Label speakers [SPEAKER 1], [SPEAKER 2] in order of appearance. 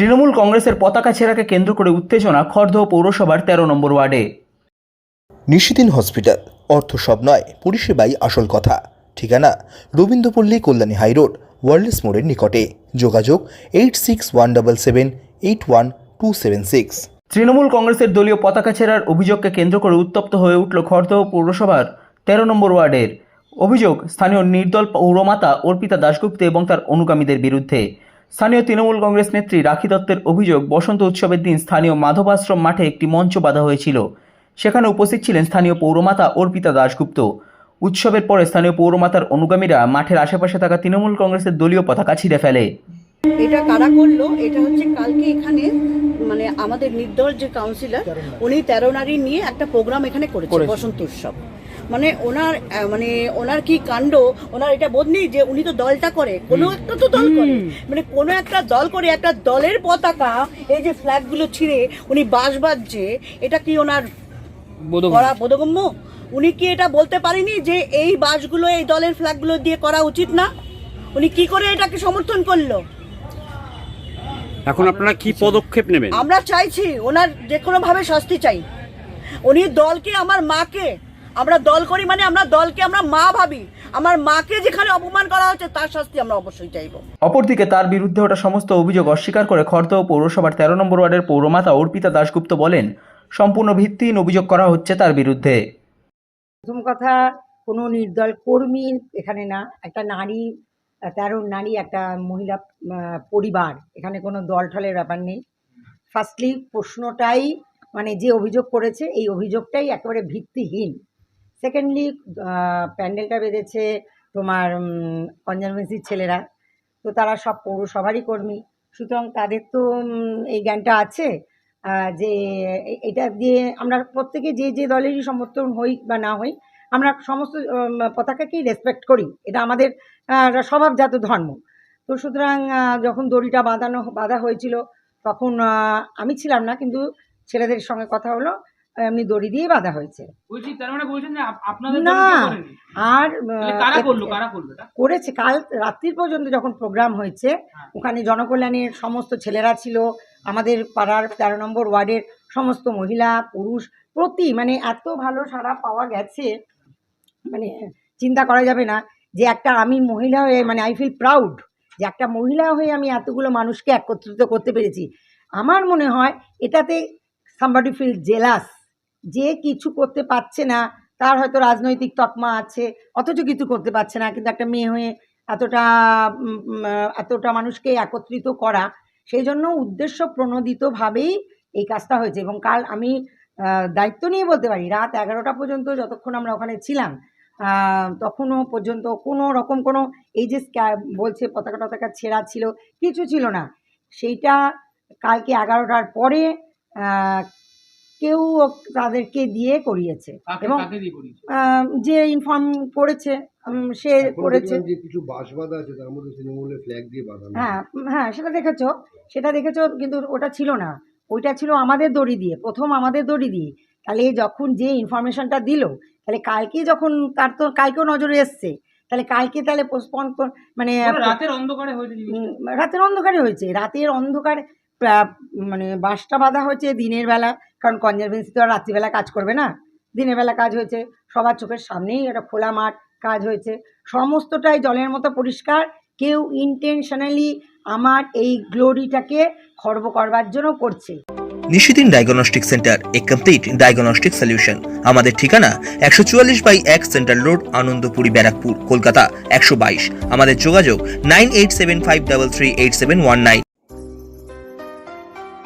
[SPEAKER 1] তৃণমূল কংগ্রেসের পতাকা ছেঁড়াকে কেন্দ্র করে উত্তেজনা খড়দহ পৌরসভার তেরো নম্বর ওয়ার্ডে।
[SPEAKER 2] নিশিদিন হসপিটাল অর্থ সব নয় পরিষেবাই আসল কথা। ঠিকানা রবীন্দ্রপল্লী কল্যাণী হাইরোড ওয়ার্ল্ডস মোড়ের নিকটে। যোগাযোগ eight six one double seven eight one two seven six.
[SPEAKER 1] Trinamool কংগ্রেসের দলীয় পতাকা ছেঁড়ার অভিযোগকে কেন্দ্র করে উত্তপ্ত হয়ে উঠল খড়দহ পৌরসভার তেরো নম্বর ওয়ার্ডের। অভিযোগ স্থানীয় নির্দল পৌরমাতা অর্পিতা দাশগুপ্ত এবং তার অনুগামীদের বিরুদ্ধে। স্থানীয় তৃণমূল কংগ্রেস নেত্রী রাখি দত্তের অভিযোগ বসন্ত উৎসবের দিন স্থানীয় মাধবাশ্রম মাঠে একটি মঞ্চ বাঁধা হয়েছিল। সেখানে উপস্থিত ছিলেন স্থানীয় পৌরমাতা অর্পিতা দাশগুপ্ত। উৎসবের পরে স্থানীয় পৌরমাতার অনুগামীরা মাঠের আশেপাশে থাকা তৃণমূল কংগ্রেসের দলীয় পতাকা ছিঁড়ে ফেলে।
[SPEAKER 3] এটা কারা করল? এটা হচ্ছে কালকে এখানে মানে আমাদের নির্দল যে কাউন্সিলর উনি তেরো নারী নিয়ে একটা প্রোগ্রাম এখানে করেছে। বসন্ত উৎসব। মানে ওনার মানে ওনার কি কাণ্ড ওনার এটা বোধ নেই যে উনি তো দলটা করে কোনো একটা তো দল করে। মানে কোনো একটা দল করে একটা দলের পতাকা এই যে ফ্ল্যাগগুলো ছিঁড়ে উনি বাস বাজছে এটা কি ওনার করা বোধগম্য? উনি কি এটা বলতে পারেনি যে এই বাসগুলো এই দলের ফ্ল্যাগগুলো দিয়ে করা উচিত না? উনি কি করে এটাকে সমর্থন করল?
[SPEAKER 4] এখন আপনারা কি পদক্ষেপ নেবেন?
[SPEAKER 3] আমরা চাইছি ওনার যে কোনো ভাবে শাস্তি চাই। উনি দলকে আমার মাকে আমরা দল করি মানে আমরা দলকে আমরা মা ভাবি। আমার মাকে যেখানে অপমান করা হচ্ছে তার শাস্তি আমরা অবশ্যই চাইব।
[SPEAKER 1] অপরদিকে তার বিরুদ্ধে ওটা সমস্ত অভিযোগ অস্বীকার করে খড়দহ পৌরসভার তেরো নম্বর ওয়ার্ডের পৌরমাতা অর্পিতা দাশগুপ্ত বলেন সম্পূর্ণ ভিত্তিহীন অভিযোগ করা হচ্ছে তার বিরুদ্ধে।
[SPEAKER 5] প্রথম কথা কোনো নির্দল কর্মী এখানে না একটা নারী তেরো নারী একটা মহিলা পরিবার এখানে কোনো দল ঠলের ব্যাপার নেই। ফার্স্টলি প্রশ্নটাই মানে যে অভিযোগ করেছে এই অভিযোগটাই একেবারে ভিত্তিহীন। সেকেন্ডলি প্যান্ডেলটা বেঁধেছে তোমার কনজারভেন্সির ছেলেরা। তো তারা সব পৌরসভারই কর্মী। সুতরাং তাদের তো এই জ্ঞানটা আছে যে এটা দিয়ে আমরা প্রত্যেকে যে যে দলেরই সমর্থন হই বা না হই, আমরা সমস্ত পতাকাকেই রেসপেক্ট করি। এটা আমাদের স্বভাবজাত ধর্ম। তো সুতরাং যখন দড়িটা বাঁধানো, বাঁধা হয়েছিল, তখন আমি ছিলাম না, কিন্তু ছেলেদের সঙ্গে কথা হলো। এমনি দড়ি দিয়ে বাঁধা হয়েছে
[SPEAKER 6] মানে
[SPEAKER 5] না? আর? করেছে কাল রাত্রির পর্যন্ত যখন প্রোগ্রাম হয়েছে ওখানে জনকল্যাণের সমস্ত ছেলেরা ছিল আমাদের পাড়ার তেরো নম্বর ওয়ার্ডের সমস্ত মহিলা পুরুষ প্রতি মানে এত ভালো সাড়া পাওয়া গেছে মানে চিন্তা করা যাবে না যে একটা আমি মহিলা হয়ে মানে আই ফিল প্রাউড যে একটা মহিলা হয়ে আমি এতগুলো মানুষকে একত্রিত করতে পেরেছি আমার মনে হয় এটাতে সামবাডি ফিল জেলাস যে কিছু করতে পারছে না, তার হয়তো রাজনৈতিক তকমা আছে, অথচ কিছু করতে পারছে না, কিন্তু একটা মেয়ে হয়ে এতটা এতটা মানুষকে একত্রিত করা সেই জন্য উদ্দেশ্য প্রণোদিতভাবেই এই কাজটা হয়েছে এবং কাল আমি দায়িত্ব নিয়ে বলতে পারি, রাত এগারোটা পর্যন্ত যতক্ষণ আমরা ওখানে ছিলাম তখনও পর্যন্ত কোনো রকম কোনো এই যে বলছে পতাকা টতাকা ছেঁড়া ছিল, কিছু ছিল না। সেইটা কালকে এগারোটার পরে কেউ তাদেরকে দিয়ে করিয়েছে এবং যে ইনফর্ম করেছে সে করেছে।
[SPEAKER 7] কিছু বাঁধা আছে তার মধ্যে তৃণমূলের ফ্ল্যাগ দিয়ে বাঁধানো
[SPEAKER 5] হ্যাঁ হ্যাঁ সেটা দেখেছ? সেটা দেখেছ কিন্তু ওটা ছিল না। ওইটা ছিল আমাদের দড়ি দিয়ে প্রথম আমাদের দড়ি দিয়ে। তাহলে যখন যে ইনফরমেশনটা দিল তাহলে কালকে যখন তার তো কালকেও নজরে এসছে। তাহলে কালকে তাহলে পোস্টপন মানে
[SPEAKER 6] রাতের অন্ধকারে হয়েছে
[SPEAKER 5] রাতের অন্ধকারে হয়েছে। রাতের অন্ধকারে মানে বাসটা বাঁধা হয়েছে দিনের বেলা, কারণ কনজারভেন্সি তো আর রাত্রিবেলা কাজ করবে না। দিনের বেলা কাজ হয়েছে, সবার চোখের সামনেই একটা খোলা মাঠ কাজ হয়েছে। সমস্তটাই জলের মতো পরিষ্কার, কেউ ইন্টেনশনালি আমার এই গ্লোরিটাকে খর্ব করবার জন্য করছে।
[SPEAKER 2] নিশিদিন ডায়াগনস্টিক সেন্টার এ কমপ্লিট ডায়াগনস্টিক সলিউশন আমাদের ঠিকানা একশো চুয়াল্লিশ বাই এক সেন্ট্রাল রোড, আনন্দপুরি, ব্যারাকপুর, কলকাতা একশো বাইশ। আমাদের যোগাযোগ nine eight seven five double three eight seven one nine.